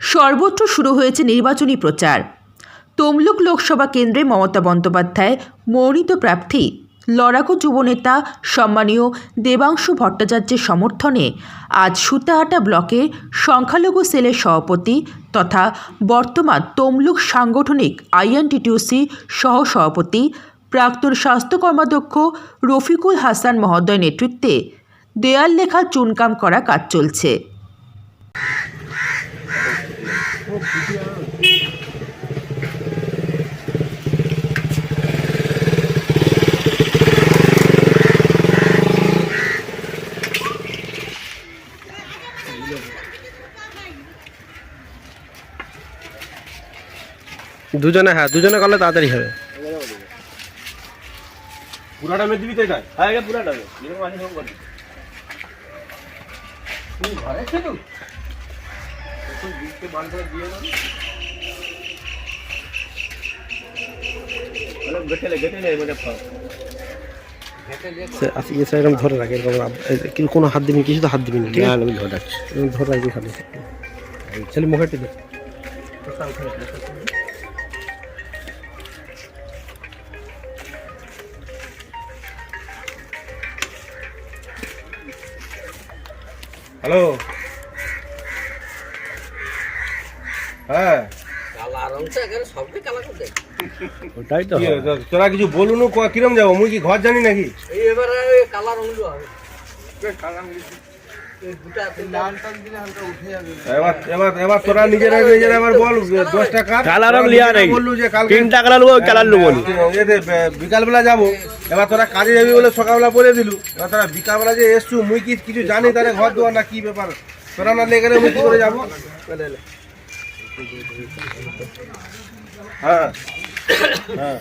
সর্বত্র শুরু হয়েছে নির্বাচনী প্রচার। তমলুক লোকসভা কেন্দ্রে মমতা বন্দ্যোপাধ্যায়, মনোনীত প্রার্থী, লড়াকু যুবনেতা, সম্মানীয় দেবাংশু ভট্টাচার্যের সমর্থনে আজ সুতাহাটা ব্লকের সংখ্যালঘু সেলের সভাপতি তথা বর্তমান তমলুক সাংগঠনিক আইএনটিটিউসি সহ সভাপতি প্রাক্তন স্বাস্থ্য কর্মাধ্যক্ষ রফিকুল হাসান মহোদয় নেতৃত্বে দেয়াল লেখা চুনকাম করা কাজ চলছে। দুজনে হ্যাঁ দুজনে করলে তাড়াতাড়ি হবে পুরাটা মেয়ে দিবি তো এটা হ্যাঁ এটা পুরাটা হবে যেরকম আছে সেরকম করবি তুই ঘরে ছিল এখন বার করে দিয়ে দাও মানে আজকে স্যার এরকম ধরে রাখে এরকম কিন্তু কোনো হাত দিবি কিছু তো হাত দিবি না। আমি ধরে রাখছি। ধরে রাখবি খালি। ছেলে মুখে টিপে হ্যালো। হ্যাঁ। ওটাই তো? তোরা কিছু বলুন কিরম যাব? মুই কি ঘর জানি নাকি? এবার এবার এবার তোরা নিজেরা নিজেরা বল দশটা কার? কালার রং বিকালবেলা যাব। এবার তোরা কাজে যাবি বলে সকালবেলা বলে দিলু। এবার তোরা বিকালবেলা যে এসছু মুই কি কিছু জানি? তাহলে ঘর দেওয়ার না কি ব্যাপার? তোরা না লেগে মুই কি করে যাব? হ্যাঁ। হ্যাঁ।